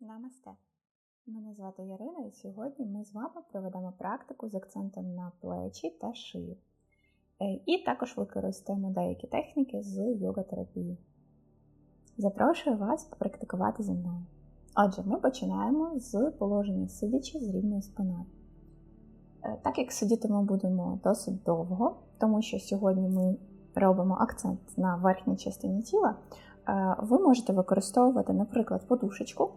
Намасте. Мене звати Ярина і сьогодні ми з вами проведемо практику з акцентом на плечі та шию. Е, І також використаємо деякі техніки з йога-терапії. Запрошую вас попрактикувати зі мною. Отже, ми починаємо з положення сидячи з рівною спиною. Е, Так як сидіти ми будемо досить довго, тому що сьогодні ми робимо акцент на верхній частині тіла, е, ви можете використовувати, наприклад, подушечку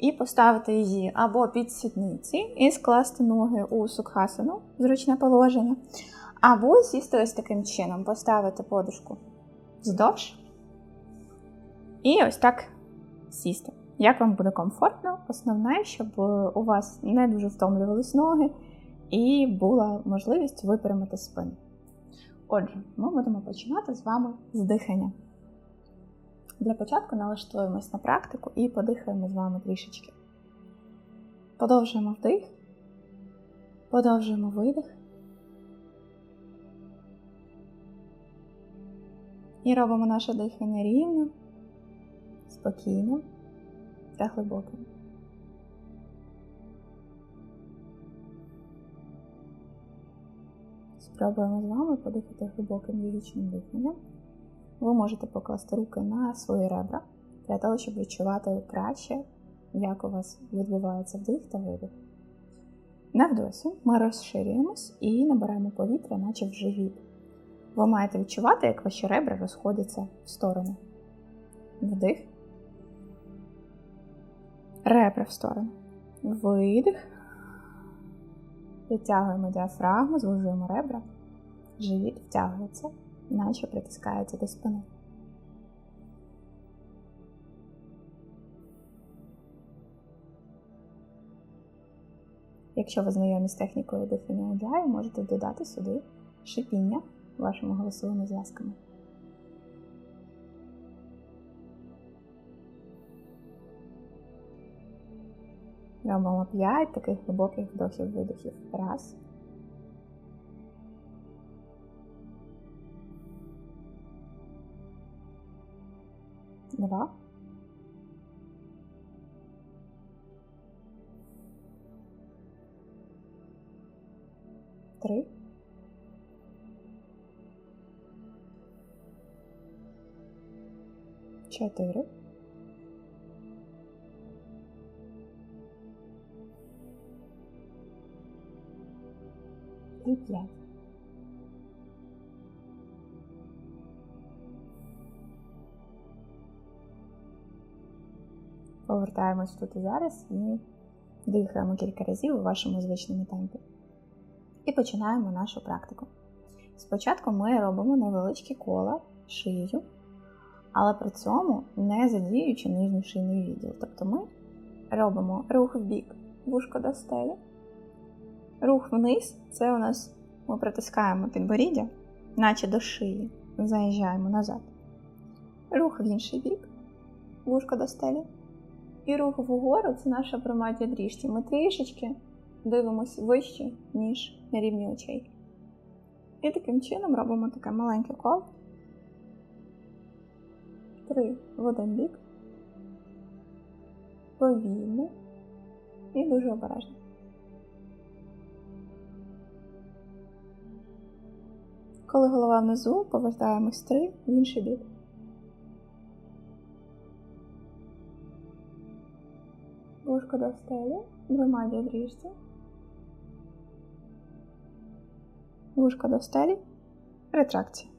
і поставити її або під сідниці і скласти ноги у сукхасану, зручне положення, або сісти ось таким чином, поставити подушку вздовж і ось так сісти. Як вам буде комфортно, основне, щоб у вас не дуже втомлювались ноги і була можливість випрямити спину. Отже, ми будемо починати з вами з дихання. Для початку налаштуємось на практику і подихаємо з вами трішечки. Подовжуємо вдих, подовжуємо видих. І робимо наше дихання рівним, спокійним та глибоким. Спробуємо з вами подихати глибоким логічним диханням. Ви можете покласти руки на свої ребра для того, щоб відчувати краще, як у вас відбувається вдих та видих. На вдосі ми розширюємось і набираємо повітря, наче в живіт. Ви маєте відчувати, як ваші ребра розходяться в сторону. Вдих. Ребра в сторону. Видих. Підтягуємо діафрагму, звужуємо ребра. Живіт втягується наче притискається до спини. Якщо ви знайомі з технікою дихання уджаю, можете додати сюди шипіння вашими голосовими зв'язками. Робимо 5 таких глибоких вдохів-видохів. Раз. Два. Три. Чотири. І п'ять. Повертаємось тут і зараз і дихаємо кілька разів у вашому звичному темпі. І починаємо нашу практику. Спочатку ми робимо невеличкі кола шиєю, але при цьому не задіючи нижній шийний відділ. Тобто ми робимо рух в бік, вушко до стелі, рух вниз це у нас ми притискаємо підборіддя, наче до шиї, заїжджаємо назад. Рух в інший бік, вушко до стелі. І рух вгору це наша промаття дріжці. Ми трішечки дивимося вище, ніж на рівні очей. І таким чином робимо таке маленьке коло. Три в один бік. Повільно і дуже обережно. Коли голова внизу, повертаємось три в інший бік. Вушко до стелі, двома діадріжці. Вушко до стелі, ретракція.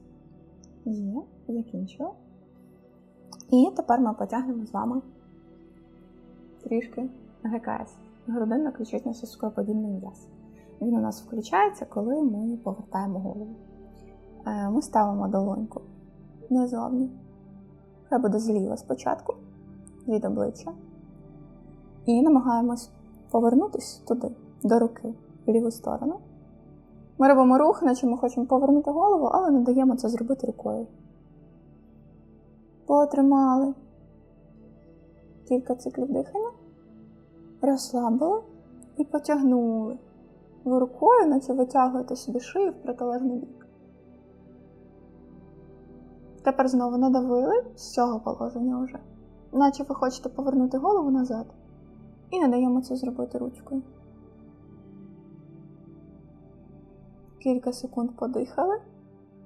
Є, закінчила. І тепер ми потягнемо з вами трішки ГКС. Грудинно ключично соскоподібний м'яз. Він у нас включається, коли ми повертаємо голову. Ми ставимо долоньку назовні. Хай буде зліва спочатку, від обличчя. І намагаємось повернутися туди, до руки, в ліву сторону. Ми робимо рух, наче ми хочемо повернути голову, але не даємо це зробити рукою. Потримали кілька циклів дихання, розслабили і потягнули. Ви рукою, наче витягуєте собі шию в протилежний бік. Тепер знову надавили з цього положення вже. наче ви хочете повернути голову назад. І не даємо це зробити ручкою. Кілька секунд подихали,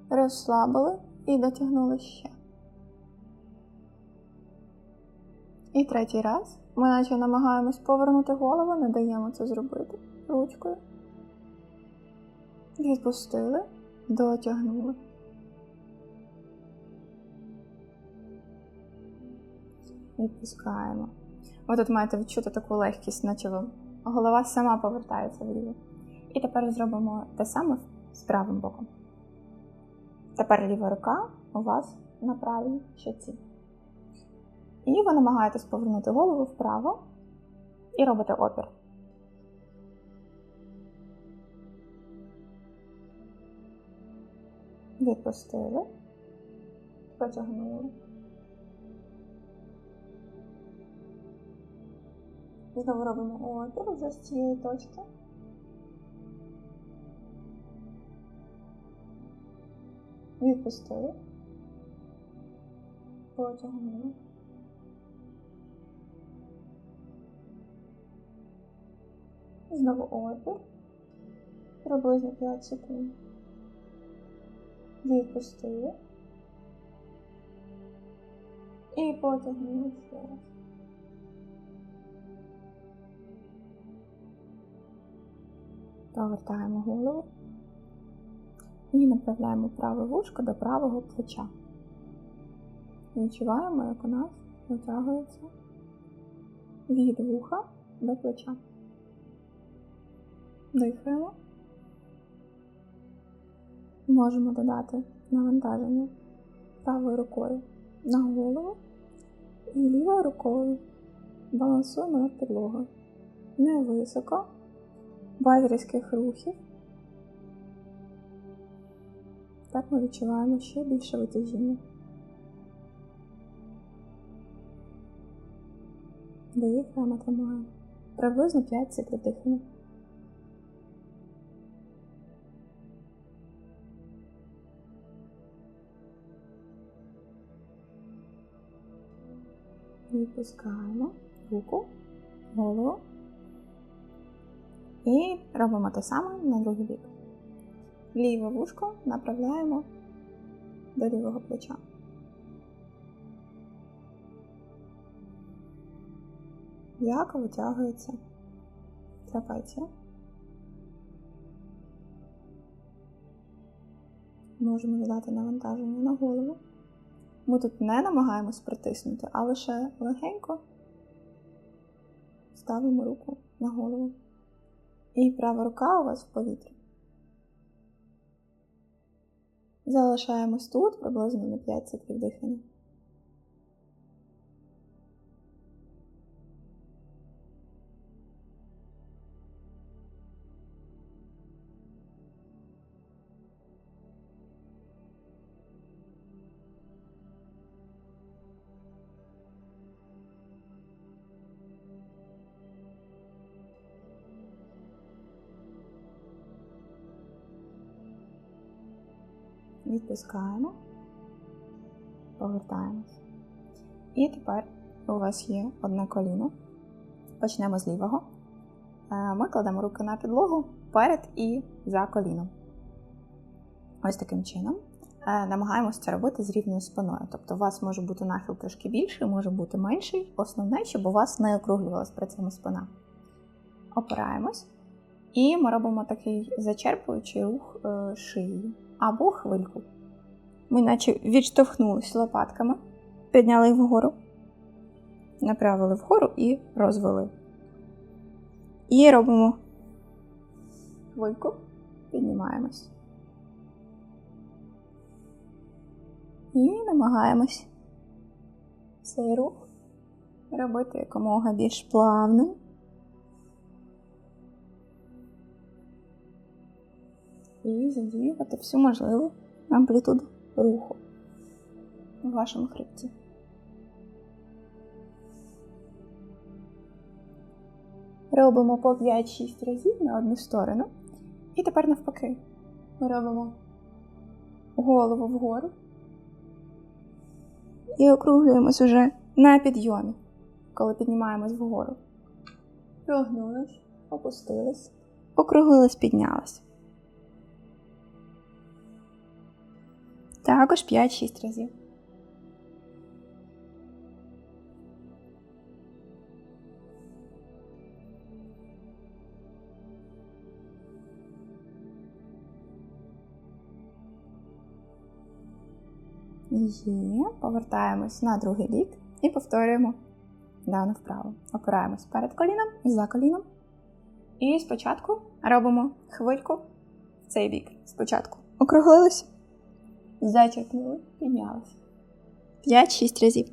розслабили і дотягнули ще. І третій раз. Ми наче намагаємось повернути голову, не даємо це зробити ручкою. Відпустили, дотягнули. Відпускаємо. Ви тут маєте відчути таку легкість, наче вам голова сама повертається вліво. І тепер зробимо те саме з правим боком. Тепер ліва рука у вас на правій щоці. І ви намагаєтесь повернути голову вправо і робите опір. Відпустили, потягнули. Знову робимо опір вже з цієї точки. Відпустили. Потягнули. Знову опір. Приблизно 5 секунд. Відпустили. І потягнули ще раз. Повертаємо голову і направляємо праве вушко до правого плеча. Відчуваємо, як у нас витягується від вуха до плеча. Дихаємо. Можемо додати навантаження правою рукою на голову і лівою рукою балансуємо над підлогою. Не високо, без різких рухів. Так ми відчуваємо ще більше витяжіння. Дихаємо, тримаємо. Приблизно 5 циклів дихання. Відпускаємо руку, голову. І робимо те саме на другий бік. Ліве вушко направляємо до лівого плеча. М'яко витягується трапеція. Можемо додати навантаження на голову. Ми тут не намагаємось притиснути, а лише легенько ставимо руку на голову. І права рука у вас в повітрі. Залишаємось тут приблизно на 5 секунд дихання. Відпускаємо, повертаємось. І тепер у вас є одне коліно. Почнемо з лівого. Ми кладемо руки на підлогу перед і за коліном. Ось таким чином. Намагаємося це робити з рівною спиною. Тобто у вас може бути нахил трошки більший, може бути менший. Основне, щоб у вас не округлювалась при цьому спина. Опираємось. І ми робимо такий зачерпуючий рух шиєю або хвильку. Ми наче відштовхнулися лопатками, підняли вгору, направили вгору і розвели. І робимо хвильку, піднімаємось. І намагаємось цей рух робити якомога більш плавним. І задіювати всю можливу амплітуду руху у вашому хребті. Робимо по 5-6 разів на одну сторону. І тепер навпаки. Ми робимо голову вгору і округлюємось уже на підйомі, коли піднімаємось вгору. Прогнулись, опустились, округлились, піднялись. Також 5-6 разів. Є, повертаємось на другий бік і повторюємо дану вправу. Опираємось перед коліном і за коліном. І спочатку робимо хвильку в цей бік. Спочатку округлились, зачерпнули, піднялись. 5-6 разів.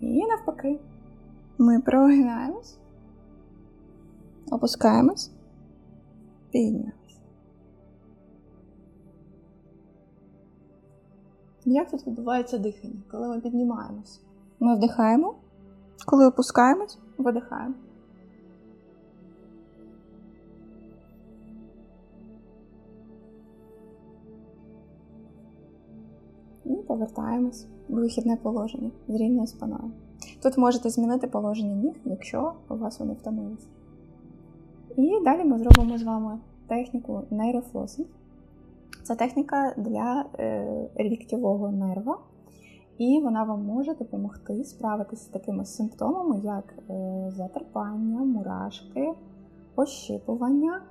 І навпаки. Ми прогинаємось, опускаємось, піднімаємось. Як тут відбувається дихання, коли ми піднімаємось? Ми вдихаємо, коли опускаємось, видихаємо. І повертаємось в вихідне положення з рівною спиною. Тут можете змінити положення ніг, якщо у вас вони втомилися. І далі ми зробимо з вами техніку нейрофлосинг. Це техніка для е, ліктєвого нерва, і вона вам може допомогти справитися з такими симптомами, як е, затерпання, мурашки, ощипування.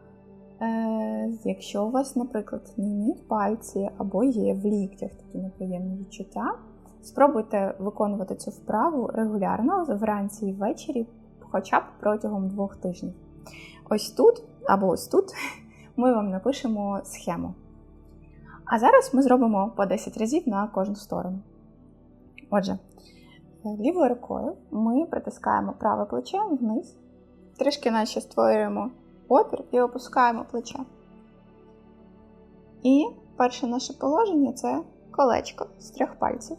Е, якщо у вас, наприклад, німіють пальці або є в ліктях такі неприємні відчуття, спробуйте виконувати цю вправу регулярно вранці і ввечері, хоча б протягом двох тижнів. Ось тут або ось тут ми вам напишемо схему. А зараз ми зробимо по 10 разів на кожну сторону. Отже, лівою рукою ми притискаємо праве плече вниз, трішки наче створюємо опір і опускаємо плече. І перше наше положення це колечко з трьох пальців,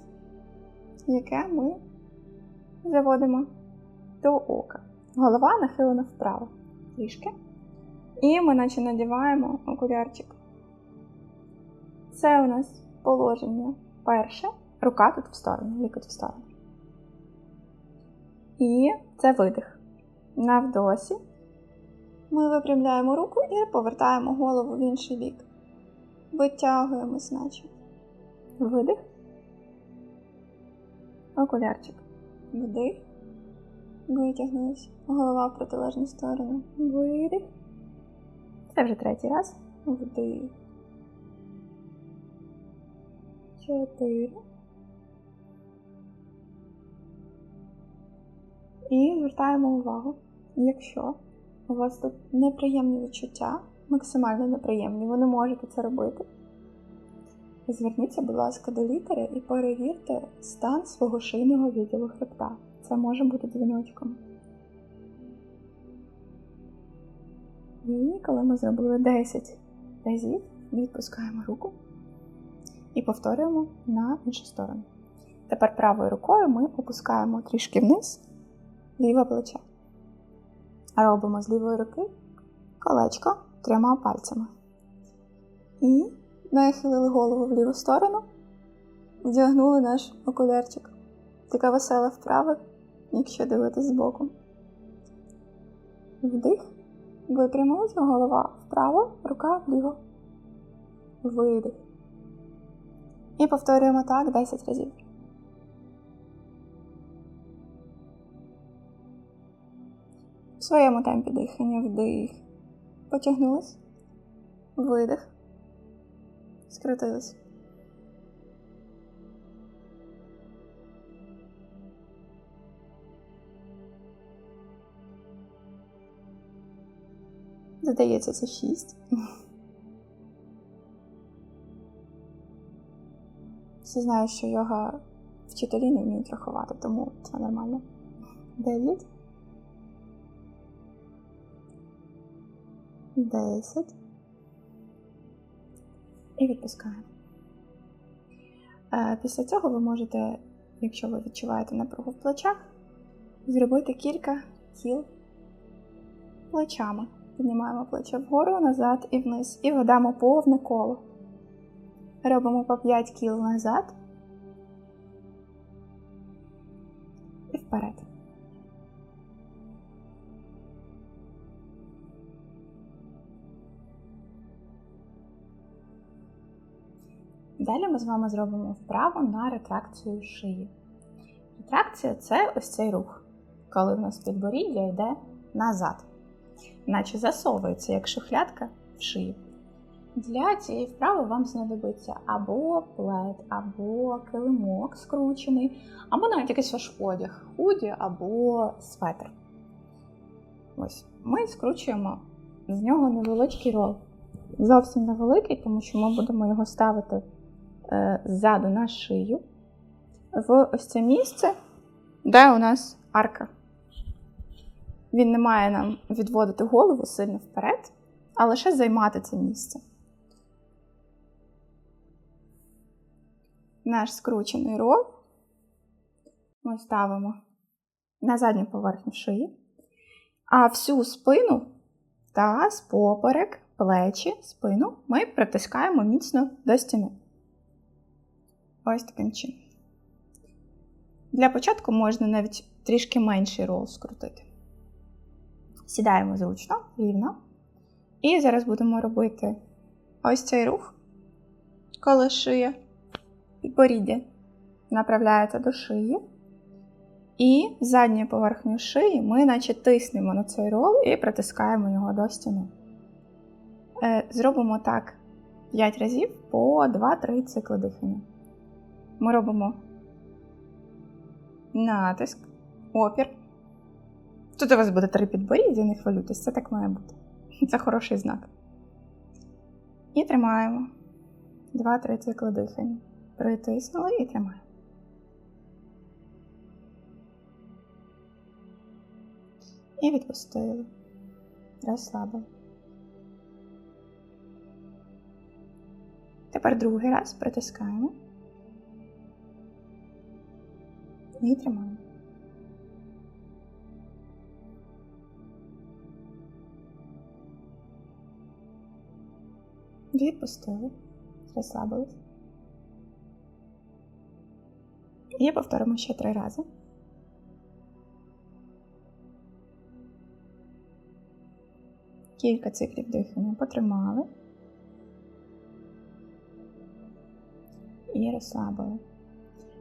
яке ми заводимо до ока. Голова нахилена вправо трішки. І ми наче надіваємо окулярчик. Це у нас положення перше. Рука тут в сторону, лікоть в сторону. І це видих. На вдосі ми випрямляємо руку і повертаємо голову в інший бік. Витягуємось, наче. Видих. Окулярчик. Вдих. Витягнулись. Голова в протилежну сторону. Видих. Це вже третій раз. Вдих. Чотири. І звертаємо увагу, якщо у вас тут неприємні відчуття, максимально неприємні, ви не можете це робити. Зверніться, будь ласка, до лікаря і перевірте стан свого шийного відділу хребта. Це може бути дзвіночком. І коли ми зробили 10 разів, відпускаємо руку і повторюємо на іншу сторону. Тепер правою рукою ми опускаємо трішки вниз ліве плече. Робимо з лівої руки колечко трьома пальцями. І нахилили голову в ліву сторону, вдягнули наш окулярчик. Така весела вправа, якщо дивитись збоку. Вдих. Випрямилася голова вправо, рука вліво. Видих. І повторюємо так 10 разів. В своєму темпі дихання вдих. Потягнулись. Видих. Скрутились. Здається, це 6. Всі знають, що йога вчителі не вміють рахувати, тому це нормально. 9. 10. І відпускаємо. Е, Після цього ви можете, якщо ви відчуваєте напругу в плечах, зробити кілька кіл плечами. Піднімаємо плече вгору, назад і вниз. І ведемо повне коло. Робимо по 5 кіл назад і вперед. Далі ми з вами зробимо вправу на ретракцію шиї. Ретракція це ось цей рух, коли в нас підборіддя йде назад, наче засовується як шухлядка в шию. Для цієї вправи вам знадобиться або плед, або килимок скручений, або навіть якийсь ваш одяг, худі або светр. Ось, Ми скручуємо з нього невеличкий рол. Зовсім невеликий, тому що ми будемо його ставити е, ззаду на шию, в ось це місце, де у нас арка. Він не має нам відводити голову сильно вперед, а лише займати це місце. Наш скручений рол ми ставимо на задню поверхню шиї, а всю спину таз, поперек, плечі, спину ми притискаємо міцно до стіни. Ось таким чином. Для початку можна навіть трішки менший рол скрутити. Сідаємо зручно, рівно. І зараз будемо робити ось цей рух, коли шия підборіддя направляється до шиї. І задньою поверхнею шиї ми наче тиснемо на цей рол і притискаємо його до стіни. Е, зробимо так 5 разів по 2-3 цикли дихання. Ми робимо натиск, опір. Тут у вас буде три підборіддя, не хвилюйтесь, це так має бути. Це хороший знак. І тримаємо 2-3 цикли дихання. Притиснули і тримаємо. І відпустили. Розслабили. Тепер другий раз притискаємо. І тримаємо. Відпустили. Розслабились. І повторимо ще три рази. Кілька циклів дихання потримали і розслабили.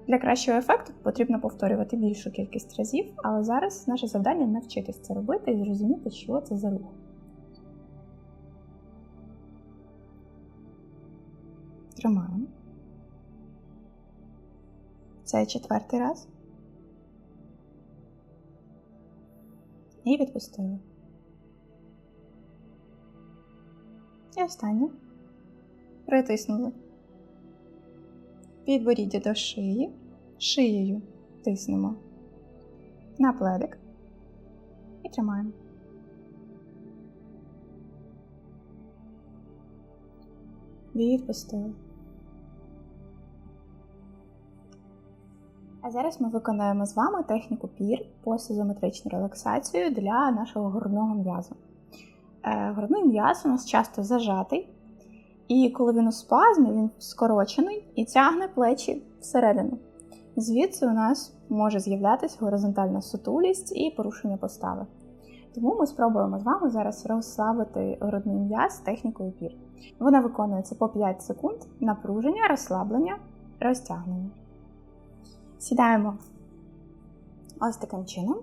Для кращого ефекту потрібно повторювати більшу кількість разів, але зараз наше завдання навчитись це робити і зрозуміти, що це за рух. Тримаємо. Це четвертий раз. І відпустили. І останнє. Притиснули. Підборіддя до шиї. Шиєю тиснемо на пледик і тримаємо. Відпустили. А зараз ми виконаємо з вами техніку пір посизометричну релаксацію для нашого грудного м'язу. Е, грудний м'яз у нас часто зажатий, і коли він у спазмі, він скорочений і тягне плечі всередину. Звідси у нас може з'являтися горизонтальна сутулість і порушення постави. Тому ми спробуємо з вами зараз розслабити грудний м'яз технікою пір. Вона виконується по 5 секунд напруження, розслаблення, розтягнення. Сідаємо ось таким чином.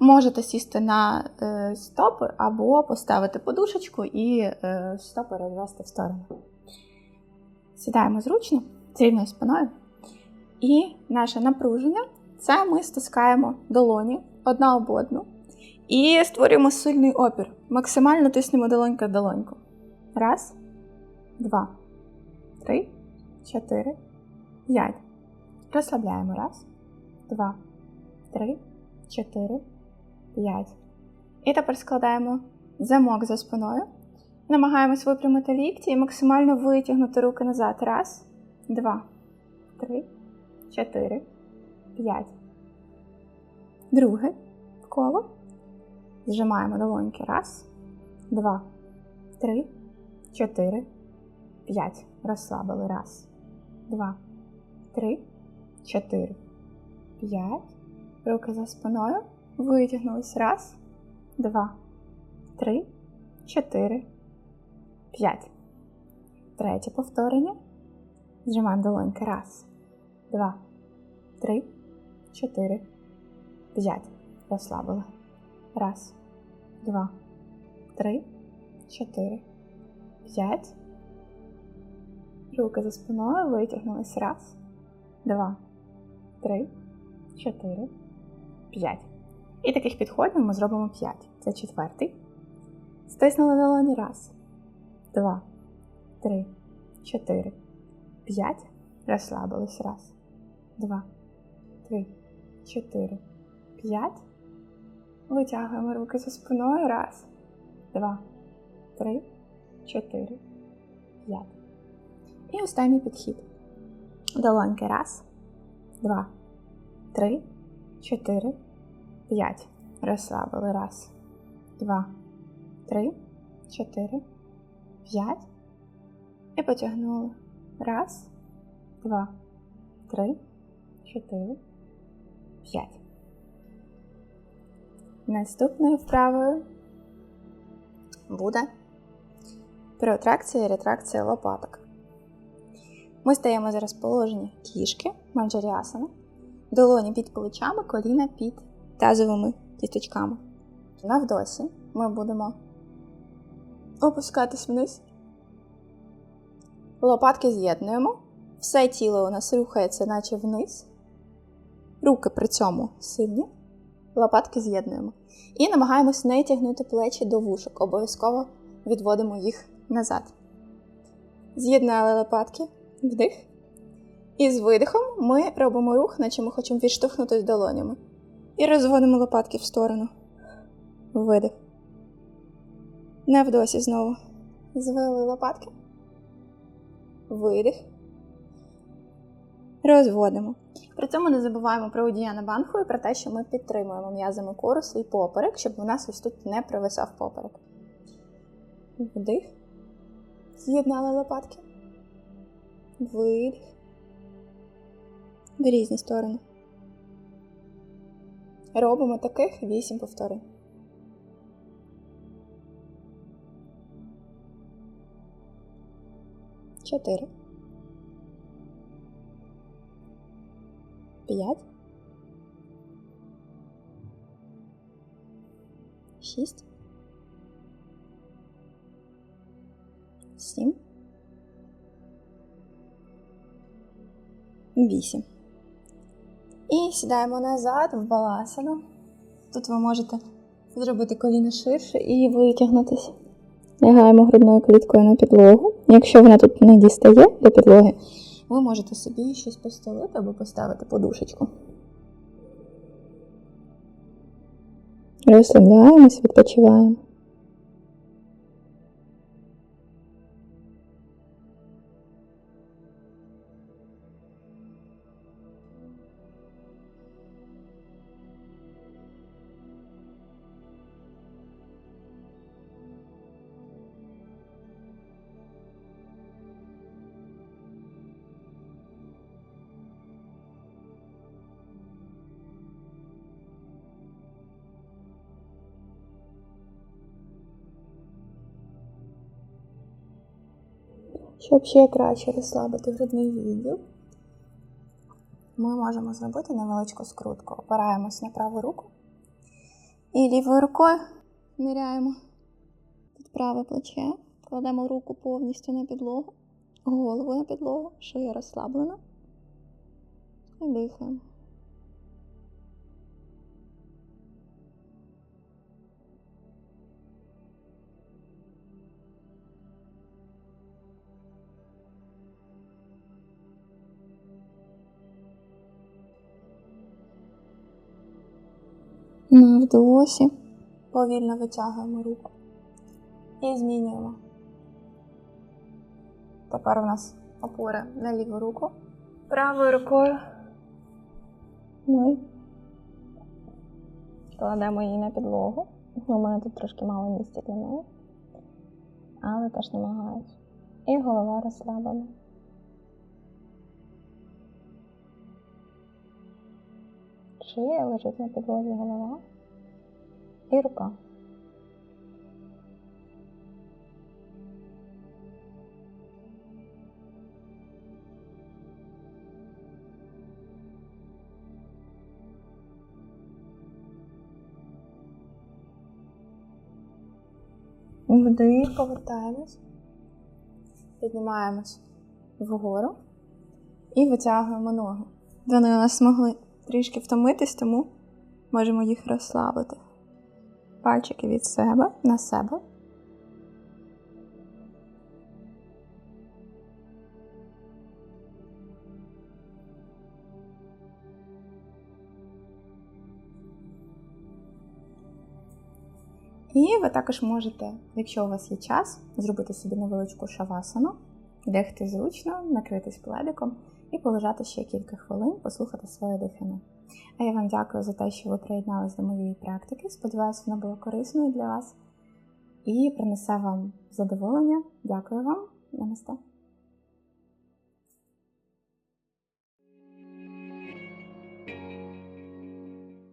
Можете сісти на е, стопи або поставити подушечку і е, стопи розвести в сторону. Сідаємо зручно, з рівною спиною. І наше напруження це ми стискаємо долоні одна об одну. І створюємо сильний опір. Максимально тиснемо долонька в долоньку. Раз, два, три, чотири, п'ять. Розслабляємо. Раз, два, три, чотири, п'ять. І тепер складаємо замок за спиною. Намагаємось випрямити лікті і максимально витягнути руки назад. Раз, два, три, чотири, п'ять. Друге коло. Зжимаємо долоньки. Раз, два, три, чотири, п'ять. Розслабили. Раз, два, три, чотири, п'ять. Руки за спиною. Витягнулись. Раз, два, три, чотири, п'ять. Третє повторення. Зжимаємо долоньки. Раз, два, три, чотири, п'ять. Розслабили. Раз, два, три, чотири, п'ять. Руки за спиною витягнулись. Раз, два, три, чотири, п'ять. І таких підходів ми зробимо п'ять. Це четвертий. Стиснули долоні. Раз, два, три, чотири, п'ять. Розслабились. Раз, два, три, чотири, п'ять. Витягуємо руки за спиною. Раз, два, три, чотири, п'ять. І останній підхід. Долоньки. Раз, два, три, чотири, п'ять. Розслабили. Раз, два, три, чотири, п'ять. І потягнули. Раз, два, три, чотири, п'ять. Наступною вправою буде протракція і ретракція лопаток. Ми стаємо зараз в положення кішки, манджаріасана, долоні під плечами, коліна під тазовими кісточками. На вдосі ми будемо опускатись вниз. Лопатки з'єднуємо. Все тіло у нас рухається, наче вниз. Руки при цьому сильні. Лопатки з'єднуємо. І намагаємось не тягнути плечі до вушок. Обов'язково відводимо їх назад. З'єднали лопатки, вдих. І з видихом ми робимо рух, наче ми хочемо відштовхнутися долонями. І розводимо лопатки в сторону. Видих. Не вдосі знову. Звели лопатки. Видих. Розводимо. При цьому не забуваємо про одіяна банху і про те, що ми підтримуємо м'язами кору свій поперек, щоб у нас ось тут не провисав поперек. Вдих. З'єднали лопатки. Видих. В різні сторони. Робимо таких 8 повторень. Чотири. П'ять. Шість. Сім. Вісім. І сідаємо назад в баласану. Тут ви можете зробити коліна ширше і витягнутися. Лягаємо грудною кліткою на підлогу. Якщо вона тут не дістає до підлоги, ви можете собі щось постелити або поставити подушечку. Розслабляємось, відпочиваємо. Щоб ще краще розслабити грудний відділ, ми можемо зробити невеличку скрутку. Опираємось на праву руку і лівою рукою ниряємо під праве плече, кладемо руку повністю на підлогу, голову на підлогу, шия розслаблена і дихаємо. На вдосі повільно витягуємо руку і змінюємо. Тепер у нас опора на ліву руку. Правою рукою ми кладемо її на підлогу. У мене тут трошки мало місця для неї, але теж намагаюсь. І голова розслаблена. Шия лежить на підлозі голова і рука. Вдих, повертаємось, піднімаємось вгору і витягуємо ноги. Вони у нас змогли трішки втомитись, тому можемо їх розслабити. Пальчики від себе на себе. І ви також можете, якщо у вас є час, зробити собі невеличку шавасану, лягти зручно, накритись пледиком і полежати ще кілька хвилин, послухати своє дихання. А я вам дякую за те, що ви приєдналися до моєї практики. Сподіваюсь, вона була корисною для вас і принесе вам задоволення. Дякую вам, Намасте.